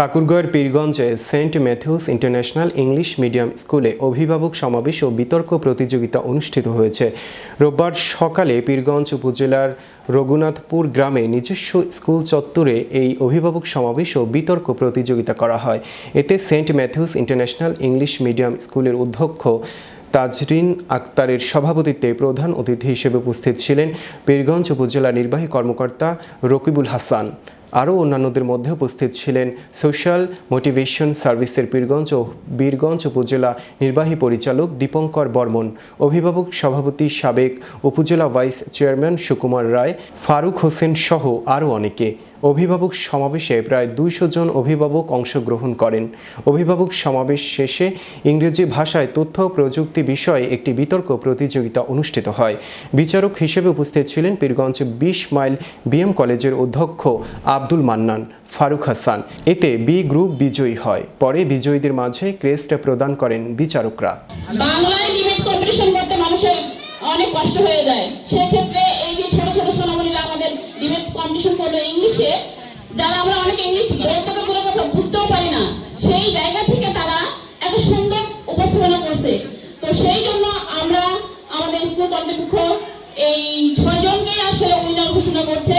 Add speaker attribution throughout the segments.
Speaker 1: ঠাকুরগাঁওয়ের পীরগঞ্জে Saint Matthew's International English Medium স্কুলে অভিভাবক সমাবেশ ও বিতর্ক প্রতিযোগিতা অনুষ্ঠিত হয়েছে। রোববার সকালে পীরগঞ্জ উপজেলার রঘুনাথপুর গ্রামে নিজস্ব স্কুল চত্বরে এই অভিভাবক সমাবেশ ও বিতর্ক প্রতিযোগিতা করা হয়। এতে Saint Matthew's International English Medium স্কুলের অধ্যক্ষ তাজরিন আক্তারের সভাপতিত্বে প্রধান অতিথি হিসেবে উপস্থিত ছিলেন পীরগঞ্জ উপজেলা নির্বাহী কর্মকর্তা রকিবুল হাসান। আরও অন্যান্যদের মধ্যে উপস্থিত ছিলেন সোশ্যাল মোটিভেশন সার্ভিসের পীরগঞ্জ ও বীরগঞ্জ উপজেলা নির্বাহী পরিচালক দীপঙ্কর বর্মন, অভিভাবক সভাপতি সাবেক উপজেলা ভাইস চেয়ারম্যান সুকুমার রায়, ফারুক হোসেন সহ আরও অনেকে। অভিভাবক সমাবেশে প্রায় দুইশো জন অভিভাবক অংশগ্রহণ করেন। অভিভাবক সমাবেশ শেষে ইংরেজি ভাষায় তথ্য প্রযুক্তি বিষয়ে একটি বিতর্ক প্রতিযোগিতা অনুষ্ঠিত হয়। বিচারক হিসেবে উপস্থিত ছিলেন পীরগঞ্জ বিশ মাইল বিএম কলেজের অধ্যক্ষ আব্দুল মান্নান, ফারুক হাসান। এতে বি গ্রুপ বিজয়ী হয়। পরে বিজয়ীদের মাঝে ক্রেস্ট প্রদান করেন বিচারকরা।
Speaker 2: অনেক কষ্ট হয়ে যায়। ইংলিশে যারা আমরা অনেক ইংলিশ বলতে কথা বুঝতেও পারি না, সেই জায়গা থেকে তারা এত সুন্দর উপস্থাপনা করছে। তো সেই জন্য আমরা আমাদের স্কুল কর্তৃপক্ষ এই ছয়জনকেই আসলে উইনার ঘোষণা করছে।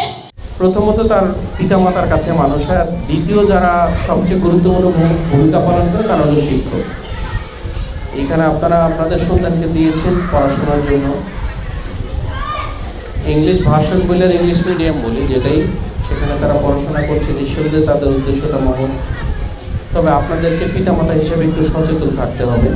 Speaker 3: প্রথমত তার পিতামাতার কাছে মানুষ আর দ্বিতীয় যারা সবচেয়ে গুরুত্বপূর্ণ ভূমিকা পালন করে তারা হলো শিক্ষক। এখানে আপনারা আপনাদের সন্তানকে দিয়েছেন পড়াশোনার জন্য। ইংলিশ ভাষণ বলে ইংলিশ মিডিয়াম বলি, যেটাই সেখানে তারা পড়াশোনা করছে, নিঃসন্দেহে তাদের উদ্দেশ্যটা মহৎ তবে আপনাদেরকে পিতামাতা হিসেবে একটু সচেতন থাকতে হবে।